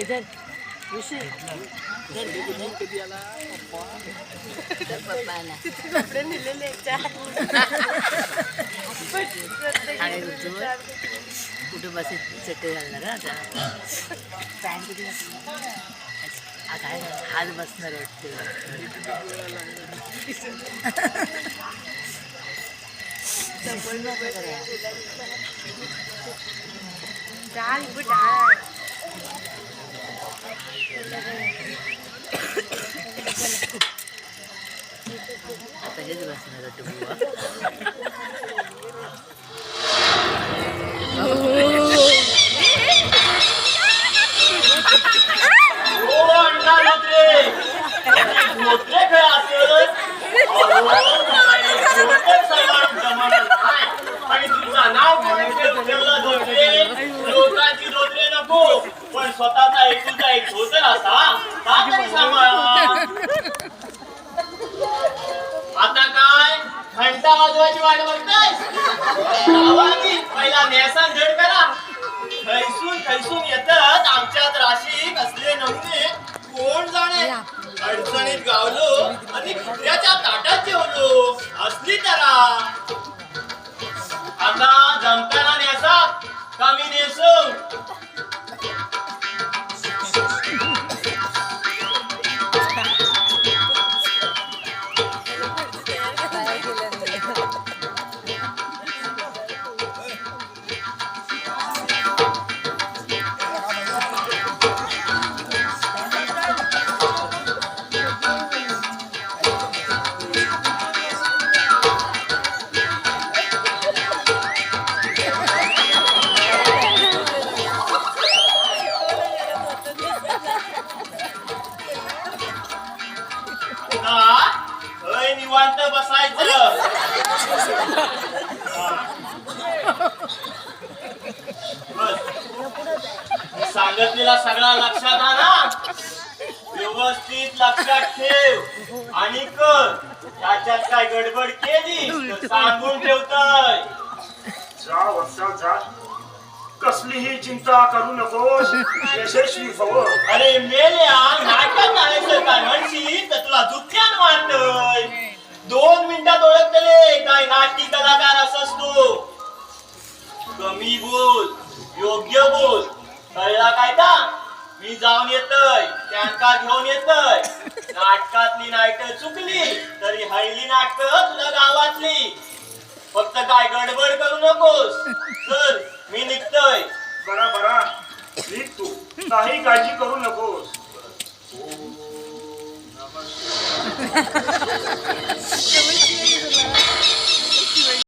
इधर ऋषी इधर इधर कधी आला इधर पप्पाला कपडे नेलेले आणि कुठे बसेल चट्टे घालणार आता पॅन्ट किती घातली? हात बसणार वाटते डाळ डाळ ne demezsin herhalde bu. घंटा वाजवायची वाट बघताय. पहिला नेसान झेड करा. खैसून खैसून येतात आमच्यात राशी कसले नमुने कोण जाणे? अडचणीत गावलो आणि कुत्र्याच्या ताटात जेवलो. असली हा होय निवांत बसायचं. बस. मी सांगितलेला सगळा लक्षात आणा व्यवस्थित लक्षात ठेव आणि कर. त्याच्यात काय गडबड केली तर सांगून ठेवतय. जा वर्षा जा. कसलीही चिंता करू नकोस. यशस्वी हो अरे मेल्या नाटक आणायचं काय म्हणशी योग्य बोल. कळला काय का? मी जाऊन येतय. त्यांका घेऊन येतय. नाटकातली नाटक चुकली तरी हळली नाटक तुला गावातली. फक्त काय गडबड करू नकोस. चल मी निघतोय. बरा बरा. निघ तू. काही काळजी करू नकोस.